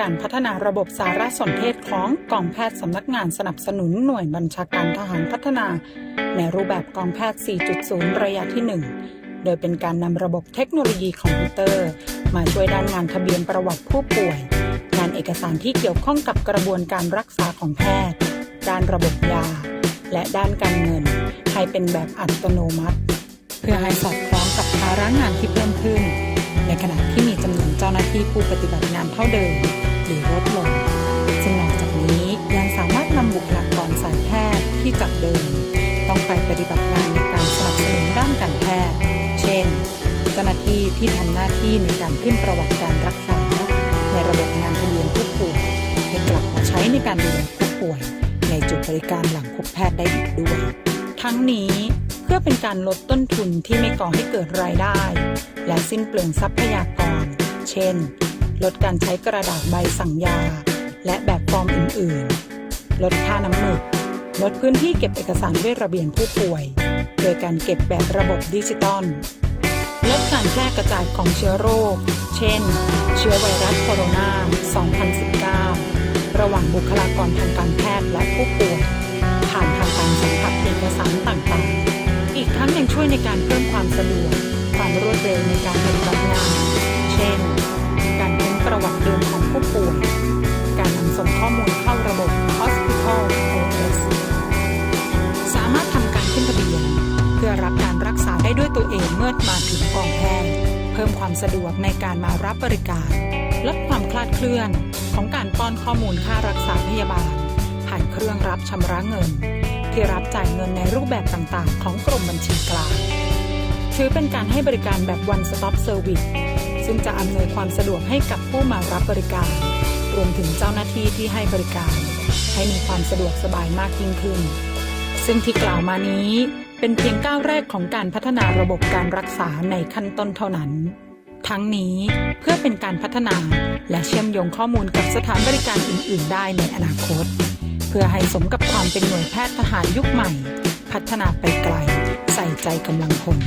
การพัฒนาระบบสารสนเทศของกองแพทย์สำนักงานสนับสนุนหน่วยบัญชาการทหารพัฒนา ในรูปแบบกองแพทย์ 4.0 ระยะที่ 1 โดยเป็นการนำระบบเทคโนโลยีคอมพิวเตอร์ มาช่วยด้านงานทะเบียนประวัติผู้ป่วย งานเอกสารที่เกี่ยวข้องกับกระบวนการรักษาของแพทย์ ด้านระบบยา และด้านการเงิน ให้เป็นแบบอัตโนมัติ เพื่อให้สอดคล้องกับภาระงานที่เพิ่มขึ้นในขณะที่มีจำนวนเจ้าหน้าที่ผู้ปฏิบัติงานเท่าเดิม รือลดลงซึ่งนอกจากนี้ยังสามารถนำบุคลากรสายแพทย์ที่จากเดิม ต้องไปปฏิบัติงานในการสนับสนุนด้านการแพทย์ เช่น เจ้าหน้าที่ที่ทำหน้าที่ในการขึ้นประวัติการรักษา ในระบบงานทะเบียนผู้ป่วยให้กลับมาใช้ในการดูแลผู้ป่วย ในจุดบริการหลังพบแพทย์ได้อีกด้วย ทั้งนี้เพื่อเป็นการลดต้นทุนที่ไม่ก่อให้เกิดรายได้ และสิ้นเปลืองทรัพยากร เช่น ลดการใช้กระดาษใบสั่งยา และแบบฟอร์มอื่น ๆ ลดค่าน้ำหมึก ลดพื้นที่เก็บเอกสารด้วยระเบียงผู้ป่วย โดยการเก็บแบบระบบดิจิตอล ลดการแพร่กระจายของเชื้อโรค เช่น เชื้อไวรัสโคโรนา 2019 ระหว่างบุคลากรทางการแพทย์และผู้ป่วย ผ่านทางการสัมผัสเอกสารต่าง ๆ อีกทั้งยังช่วยในการเพิ่มความสะดวก ความรวดเร็วในการปฏิบัติงาน เช่น ษาได้ด้วยตัวเองเมื่อมาถึงกองแพทย์เพิ่มความสะดวกในการมารับบริการ ลดความคลาดเคลื่อนของการป้อนข้อมูลค่ารักษาพยาบาล ผ่านเครื่องรับชำระเงิน ที่รับจ่ายเงินในรูปแบบต่างๆ ของกรมบัญชีกลางถือเป็นการให้บริการแบบ one stop service ซึ่งจะอำนวยความสะดวกให้กับผู้มารับบริการ รวมถึงเจ้าหน้าที่ที่ให้บริการ ให้มีความสะดวกสบายมากยิ่งขึ้น ซึ่งที่กล่าวมานี้ เป็นเพียงก้าวแรกของการพัฒนาระบบการรักษาในขั้นต้นเท่านั้น ทั้งนี้เพื่อเป็นการพัฒนาและเชื่อมโยงข้อมูลกับสถานบริการอื่น ๆ ได้ในอนาคต เพื่อให้สมกับความเป็นหน่วยแพทย์ทหารยุคใหม่ พัฒนาไปไกล ใส่ใจกำลังคน